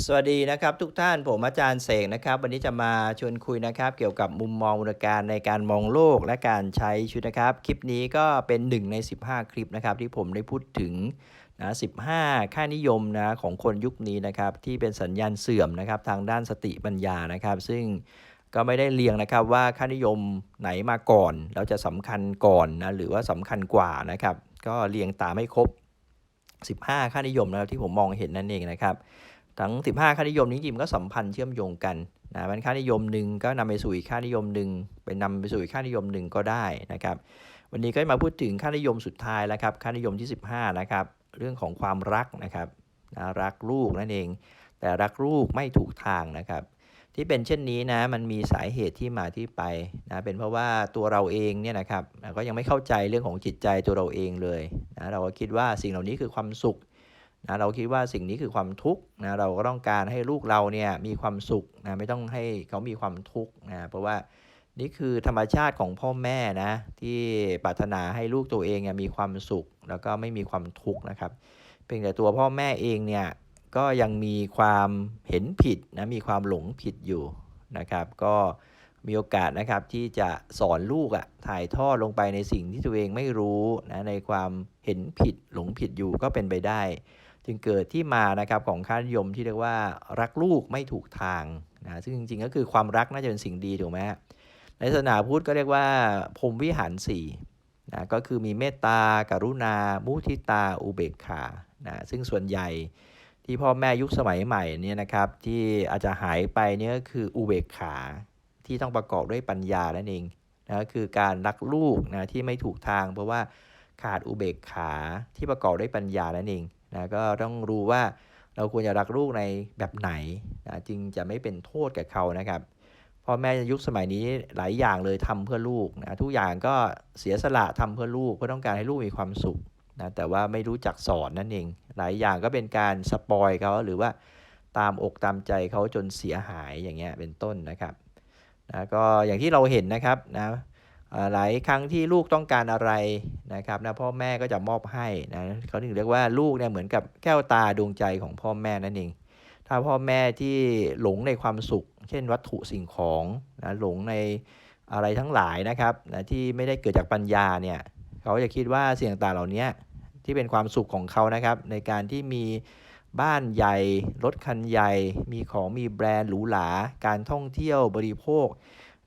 สวัสดีนะครับทุกท่านผมอาจารย์เสกนะครับ วันนี้จะมาชวนคุยนะครับ เกี่ยวกับมุมมองมูลการในการมองโลกและการใช้ชีวิตนะครับ คลิปนี้ก็เป็น 1 ใน 15 คลิปนะครับ ที่ผมได้พูดถึงนะ15 ค่านิยมนะของคนยุคนี้นะครับ ที่เป็นสัญญาณเสื่อมนะครับ ทางด้านสติปัญญานะครับ ซึ่งก็ไม่ได้เรียงนะครับว่าค่านิยมไหนมาก่อนแล้วจะสำคัญก่อนนะหรือว่าสำคัญกว่านะครับ ก็เรียงตามให้ครบ 15 ค่านิยมนะครับที่ผมมองเห็นนั่นเองนะครับ ทั้ง 15 ค่านิยมนี้จริงก็สัมพันธ์เชื่อมโยงกันนะมันค่านิยมหนึ่งก็นำไปสู่อีกค่านิยมหนึ่งไปนำไปสู่อีกค่านิยมหนึ่งก็ได้นะครับ วันนี้ก็มาพูดถึงค่านิยมสุดท้ายแล้วครับค่านิยมที่ 15 นะครับ เรื่องของความรักนะครับนะรักลูกนั่นเอง แต่รักลูกไม่ถูกทางนะครับ ที่เป็นเช่นนี้นะมันมีสาเหตุที่มาที่ไปนะเป็นเพราะว่าตัวเราเองเนี่ยนะครับก็ยังไม่เข้าใจเรื่องของจิตใจตัวเราเองเลยนะเราก็คิดว่าสิ่งเหล่านี้คือความสุข นะเราคิดว่าสิ่งนี้คือความทุกข์นะเราก็ต้องการให้ลูกเราเนี่ยมีความสุขนะไม่ต้องให้เขามีความทุกข์นะเพราะว่านี่คือธรรมชาติของพ่อแม่นะที่ปรารถนาให้ลูกตัวเองมีความสุข แล้วก็ไม่มีความทุกข์นะครับเพียงแต่ตัวพ่อแม่เองเนี่ยก็ยังมีความเห็นผิดนะมีความหลงผิดอยู่นะครับ ก็มีโอกาสนะครับที่จะสอนลูกอะ่ะถ่ายทอดลงไปในสิ่งที่ตัวเองไม่รู้นะในความเห็นผิดหลงผิดอยู่ก็เป็นไปได้ จึงเกิดที่มานะครับของค่านิยมที่เรียกว่ารักลูกไม่ถูกทางนะซึ่งจริงๆก็คือความรักน่าจะเป็นสิ่งดีถูกไหมในศาสนาพุทธก็เรียกว่าพรมวิหารสี่นะก็คือมีเมตตาการุณา มุทิตา อุเบกขานะซึ่งส่วนใหญ่ที่พ่อแม่ยุคสมัยใหม่เนี่ยนะครับที่อาจจะหายไปเนี่ยก็คืออุเบกขาที่ต้องประกอบด้วยปัญญานั่นเองนะคือการรักลูกนะที่ไม่ถูกทาง เพราะว่าขาดอุเบกขาที่ประกอบด้วยปัญญานั่นเอง นะก็ต้องรู้ว่าเราควรจะรักลูกในแบบไหนนะจึงจะไม่เป็นโทษแกับเขานะครับพ่อแม่ยุคสมัยนี้หลายอย่างเลยทำเพื่อลูกนะทุกอย่างก็เสียสละทำเพื่อลูกเพื่อต้องการให้ลูกมีความสุขนะแต่ว่าไม่รู้จักสอนนั่นเอง หลายอย่างก็เป็นการสปอยเขาหรือว่าตามอกตามใจเขาจนเสียหายอย่างเงี้ยเป็นต้นนะครับนะก็อย่างที่เราเห็นนะครับนะ หลายครั้งที่ลูกต้องการอะไรนะครับนะพ่อแม่ก็จะมอบให้นะเขาถึงเรียกว่าลูกเนี่ยเหมือนกับแก้วตาดวงใจของพ่อแม่นั่นเอง ถ้าพ่อแม่ที่หลงในความสุข เช่นวัตถุสิ่งของนะหลงในอะไรทั้งหลายนะครับนะที่ไม่ได้เกิดจากปัญญาเนี่ยเขาจะคิดว่าสิ่งต่างเหล่านี้ที่เป็นความสุขของเขานะครับ ในการที่มีบ้านใหญ่รถคันใหญ่ มีของมีแบรนด์หรูหราการท่องเที่ยวบริโภค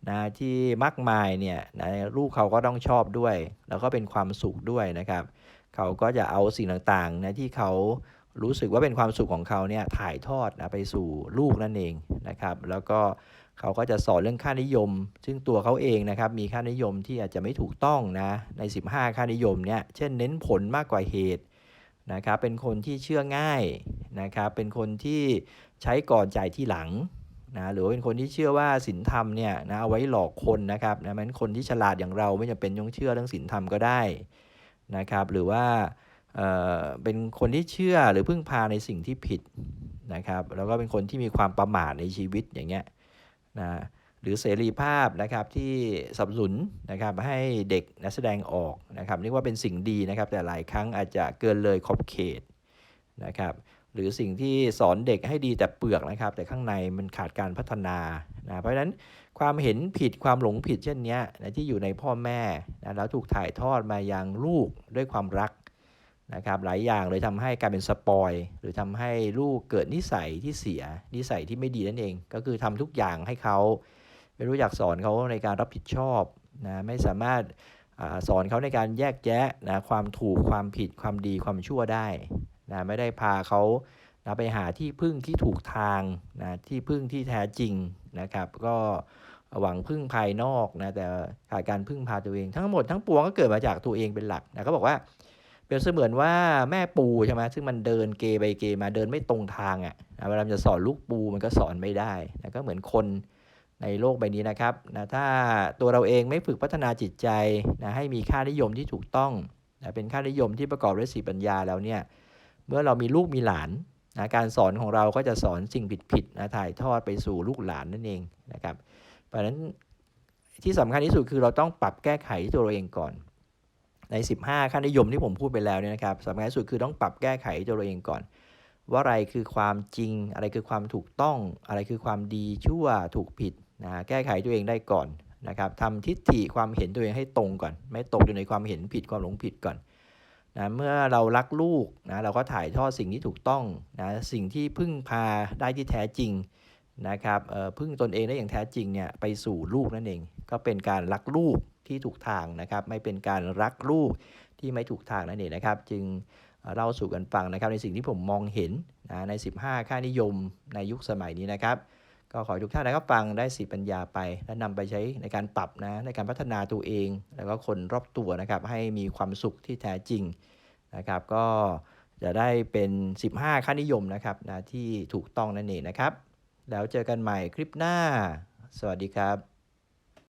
นะที่มากมายเนี่ยนะลูกเขาก็ต้องชอบด้วย แล้วก็เป็นความสุขด้วยนะครับ เขาก็จะเอาสิ่งต่างๆนะที่เขารู้สึกว่าเป็นความสุขของเขาเนี่ยถ่ายทอดนะไปสู่ลูกนั่นเองนะครับ แล้วก็เขาก็จะสอนเรื่องค่านิยม ซึ่งตัวเขาเองนะครับมีค่านิยมที่อาจจะไม่ถูกต้องนะใน 15 ค่านิยมเนี่ยเช่นเน้นผลมากกว่าเหตุนะครับเป็นคนที่เชื่อง่ายนะครับเป็นคนที่ใช้ก่อนจ่ายที่หลัง นะหรือเป็นคนที่เชื่อว่าศีลธรรมเนี่ยนะเอาไว้หลอกคนนะครับนะมันคนที่ฉลาดอย่างเราไม่จำเป็นต้องเชื่อเรื่องศีลธรรมก็ได้นะครับหรือว่าเอ่อเป็นคนที่เชื่อหรือพึ่งพาในสิ่งที่ผิดนะครับแล้วก็เป็นคนที่มีความประมาทในชีวิตอย่างเงี้ยนะหรือเสรีภาพนะครับที่สับสนนะครับให้เด็กนักแสดงออกนะครับเรียกว่าเป็นสิ่งดีนะครับแต่หลายครั้งอาจจะเกินเลยขอบเขตนะครับ หรือสิ่งที่สอนเด็กให้ดีแต่เปลือกนะครับ แต่ข้างในมันขาดการพัฒนานะเพราะฉะนั้นความเห็นผิดความหลงผิดเช่นนี้นะที่อยู่ในพ่อแม่นะแล้วถูกถ่ายทอดมายังลูกด้วยความรักนะครับหลายอย่างเลยทำให้การเป็นสปอย หรือทำให้ลูกเกิดนิสัยที่เสีย นิสัยที่ไม่ดีนั่นเอง ก็คือทำทุกอย่างให้เขา ไม่รู้จักสอนเขาในการรับผิดชอบนะไม่สามารถอสอนเขาในการแยกแยะนะความถูกความผิดความดีความชั่วได้ นะไม่ได้พาเขานะไปหาที่พึ่งที่ถูกทางนะที่พึ่งที่แท้จริงนะครับ ก็หวังพึ่งภายนอกนะแต่ขาดการพึ่งพาตัวเอง ทั้งหมดทั้งปวงก็เกิดมาจากตัวเองเป็นหลักนะเขาบอกว่าเปรียบเสมือนว่าแม่ปูใช่ไหมซึ่งมันเดินเกไปเกมาเดินไม่ตรงทางอะ่ะนะเวลาจะสอนลูกปูมันก็สอนไม่ได้นะก็เหมือนคนในโลกใบนี้นะครับนะถ้าตัวเราเองไม่ฝึกพัฒนาจิตใจนะให้มีค่านิยมที่ถูกต้องนะเป็นค่านิยมที่ประกอบด้วยสีปัญญาแล้วเนี่ย เมื่อเรามีลูกมีหลานนะการสอนของเราก็จะสอนสิ่งผิดๆนะถ่ายทอดไปสู่ลูกหลานนั่นเองนะครับ เพราะฉะนั้นที่สำคัญที่สุดคือเราต้องปรับแก้ไขตัวเราเองก่อน ใน 15ค่านิยมที่ผมพูดไปแล้วเนี่ยนะครับสำคัญที่สุดคือต้องปรับแก้ไขตัวเราเองก่อน ว่าอะไรคือความจริง อะไรคือความถูกต้อง อะไรคือความดีชั่วถูกผิดนะแก้ไขตัวเองได้ก่อนนะครับทำทิฏฐิความเห็นตัวเองให้ตรงก่อน ไม่ตกอยู่ในความเห็นผิดความหลงผิดก่อน นะเมื่อเรารักลูกนะเราก็ถ่ายทอดสิ่งที่ถูกต้องนะสิ่งที่พึ่งพาได้ที่แท้จริงนะครับเออพึ่งตนเองได้อย่างแท้จริงเนี่ยไปสู่ลูกนั่นเอง ก็เป็นการรักลูกที่ถูกทางนะครับ ไม่เป็นการรักลูกที่ไม่ถูกทางนั่นเองนะครับ จึงเล่าสู่กันฟังนะครับในสิ่งที่ผมมองเห็นนะใน 15 ค่านิยมในยุคสมัยนี้นะครับ ก็ขอให้ทุกท่านนะครับฟังได้สีปัญญาไป และนำไปใช้ในการปรับนะในการพัฒนาตัวเอง แล้วก็คนรอบตัวนะครับให้มีความสุขที่แท้จริงนะครับ ก็จะได้เป็น 15 ค่านิยมนะครับนะที่ถูกต้องนั่นเองนะครับ แล้วเจอกันใหม่คลิปหน้า สวัสดีครับ